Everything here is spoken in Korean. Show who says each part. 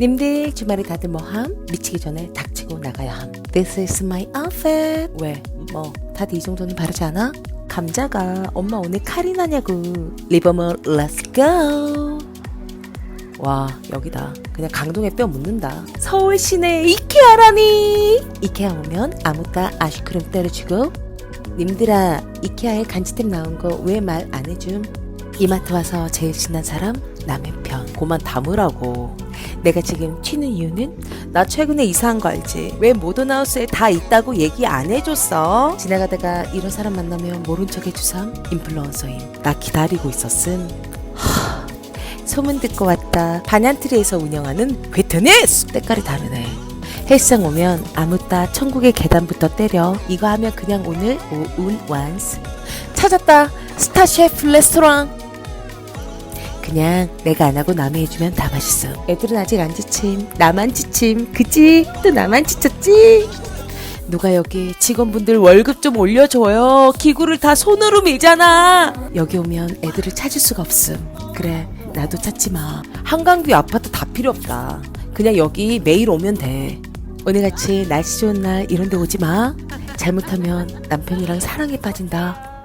Speaker 1: 님들 주말에 다들 뭐함? 미치기 전에 닥치고 나가야 함. This is my outfit. 왜? 뭐 다들 이 정도는 바르지 않아? 감자가 엄마 오늘 칼이 나냐고. 리버멀 let's. 와 여기다 그냥 강동에 뼈 묻는다 서울 시내 이케아라니 이케아 오면 아무따 아이스크림 때려주고 님들아 이케아에 간지템 나온 거 왜 말 안 해줌 이마트 와서 제일 신난 사람 남의 편 고만 담으라고 내가 지금 튀는 이유는 나 최근에 이사한 거 알지 왜 모던하우스에 다 있다고 얘기 안 해줬어 지나가다가 이런 사람 만나면 모른 척 해주삼 인플루언서임 나 기다리고 있었음 소문 듣고 왔다. 반얀트리에서 운영하는 괴테니스! 때깔이 다르네. 헬스장 오면 아무따 천국의 계단부터 때려. 이거 하면 그냥 오늘 오운 완스. 찾았다. 스타 셰프 레스토랑. 그냥 내가 안 하고 남이 해주면 다 맛있어. 애들은 아직 안 지침. 나만 지침. 그치? 또 나만 지쳤지? 누가 여기 직원분들 월급 좀 올려줘요. 기구를 다 손으로 밀잖아. 여기 오면 애들을 찾을 수가 없음. 그래, 나도 찾지 마. 한강뷰 아파트 다 필요 없다. 그냥 여기 매일 오면 돼. 오늘같이 날씨 좋은 날 이런 데 오지 마. 잘못하면 남편이랑 사랑에 빠진다.